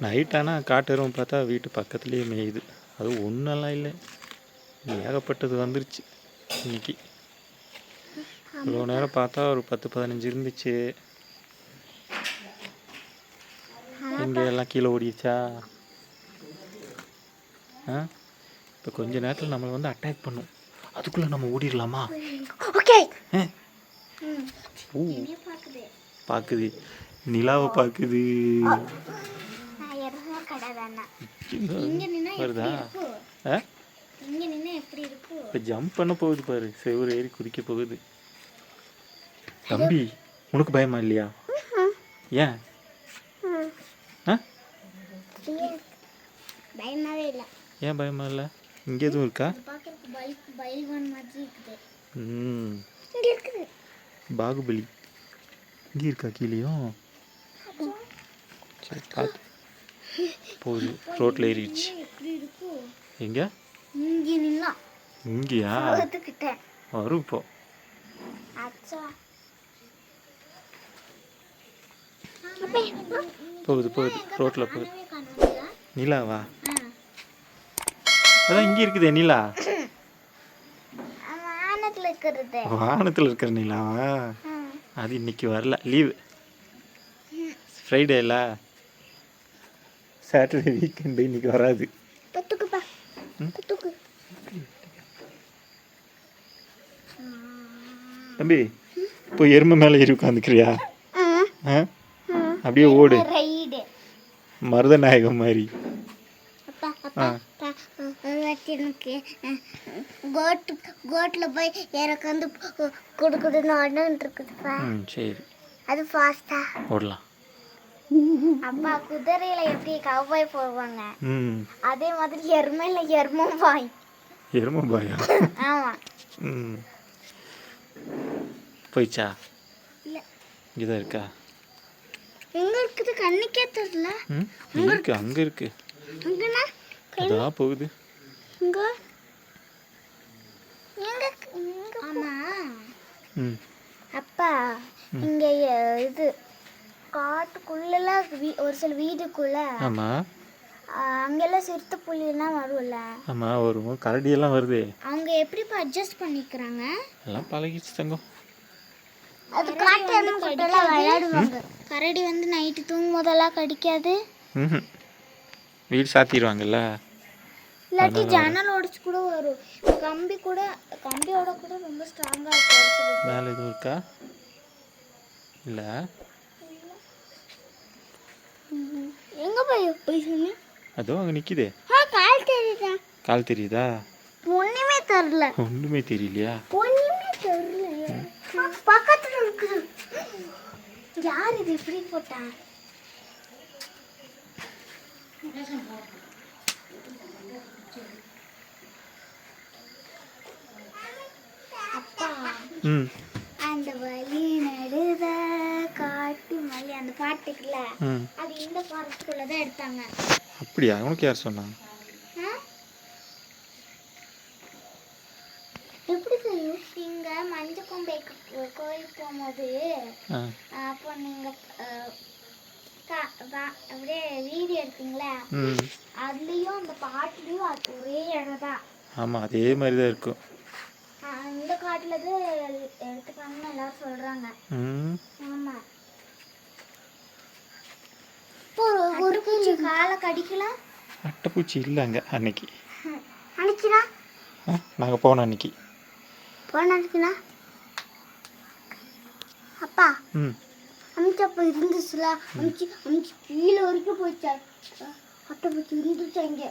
Night ஆனால் காட்டெருமை பார்த்தா வீட்டு பக்கத்துலேயே மேயுது. அது ஒன்றெல்லாம் இல்லை. ஏகப்பட்டது வந்துருச்சு. இன்னைக்கு. இவ்வளோ நேரம் பார்த்தா ஒரு பத்து பதினஞ்சு இருந்துச்சு. இங்கே எல்லாம் கீழே ஓடிடுச்சா? ஆ? இப்போ கொஞ்ச நேரத்தில் நம்மளை வந்து அட்டாக் பண்ணும். அதுக்குள்ளே நம்ம ஓடிடலாமா? ஓகே. பார்க்குது நிலாவை பார்க்குது நான் எருமை கிடையாதுண்ணா இங்கே நின்னா வருதா? இப்போ ஜம்ப் பண்ண போகுது பாரு. செவ்வறு ஏறி குதிக்க போகுது. தம்பி உனக்கு பயமா இல்லையா? ஏன்? ஏன் பயமா இல்லை? இங்கே எதுவும் இருக்கா? ம். பாகுபலி. இங்கே இருக்கா கீழேயும்? சரி பார்த்து போகுது. ரோட்டில் ஏறிடுச்சு. எங்கே? இங்கேயா? வரும் இப்போ. போகுது போகுது. ரோட்டில் போகுது. நிலாவா அதான் இங்கே இருக்குதே நிலா. வானத்தில் இருக்கிற நிலாவா? அது இன்னைக்கு வரல. லீவு. ஃப்ரைடேல சாட்டர்டே வீக்கெண்டு இன்னைக்கு வராது. தம்பி இப்போ எருமை மேலே ஏறி உட்காந்துக்கிறியா அப்படியே ஓடு. ரைடு மருதநாயகம் மாதிரி. கோட்டு கோட்டில் போய் எனக்கு வந்து கொடுக்குதுன்னு ஆர்டர் இருக்குதுப்பா ம் சரி. அது ஃபாஸ்டா ஓடலாம் அப்பா குதிரையில எப்படி கவ்வாய் போவாங்க ம். அதே மாதிரி எருமையில எருமும் பாய். எருமை பயம் ஆமா. போயிச்சா இல்ல. இங்கதான் இருக்கா? எங்க இருக்குது கண்ணுக்கே தெரியல. ம் இருக்கு அங்கே இருக்கு. அங்கண்ணா அதான் போகுது. இங்க. எங்க இங்க ஆமா. அப்பா இங்க இது. காட்டுக்குள்ளெல்லாம் ஒரு சில வீடுக்குள்ள. ஆமாம் அங்கெல்லாம் சிறுத்தை புலிலாம் வரும்ல. ஆமாம் வரும் கரடியெல்லாம் வருதே. அவங்க எப்படிப்பா அட்ஜஸ்ட் பண்ணிக்கிறாங்க? எல்லாம் பழகிடுச்சு தங்கம். அது காட்டு எல்லாம் விளையாடுவாங்க. கரடி வந்து நைட்டு தூங்கும் போதெல்லாம் கடிக்காது வீடு சாத்திடுவாங்கல்ல. இல்லாட்டி ஜன்னல் உடச்சு கூட வரும். கம்பி கூட கம்பியோட கூட ரொம்ப ஸ்ட்ராங்கா இருக்கும். மேலே எதுவும் இருக்கா? இல்லை எங்க போய் போய் சொன்னி அதோ அங்கே நிற்கிதே கால் தெரியுதா? கால் தெரியுதா? ஒண்ணுமே தெரில ஒன்றுமே தெரியலையா? ஒண்ணுமே தெரியல பக்கத்துல இருக்குது. யார் இது இப்படி போட்டா? அப்பா. ம். பாட்டுக்குல அது இந்த ஃபாரஸ்ட்குள்ள தான் எடுத்தாங்க. அப்படியா? உனக்கு யார் சொன்னாங்க ஆ? எப்படி தெரியும் நீங்க மஞ்சக்கொம்பைக்கு கோ- கோயிலுக்கு போகும்போது அப்போ நீங்க அப்படியே வீடியோ எடுத்தீங்களா அதுலயும் அந்த பாட்டுலயும் அது ஒரே இடம் தான். ஆமாம் அதே மாதிரி தான் இருக்கும் இந்த காட்டுல தான் எடுத்துக்காங்கன்னு எல்லாரும் சொல்றாங்க. ஆமா இப்போ ஒரு- ஒரு பூச்சி காலை கடிக்கலாம் அட்டைப்பூச்சி இல்லை அங்கே அன்னைக்கு. ஆ நாங்கள் போனோம் அன்னைக்கு. போன அடிக்கிறா அப்பா ம். அமிச்சப்ப இருந்துச்சுல அமிச்சு அமிச்சு கீழே வரைக்கும் போச்சா. அட்டை பூச்சி இருந்துச்சு இங்கே?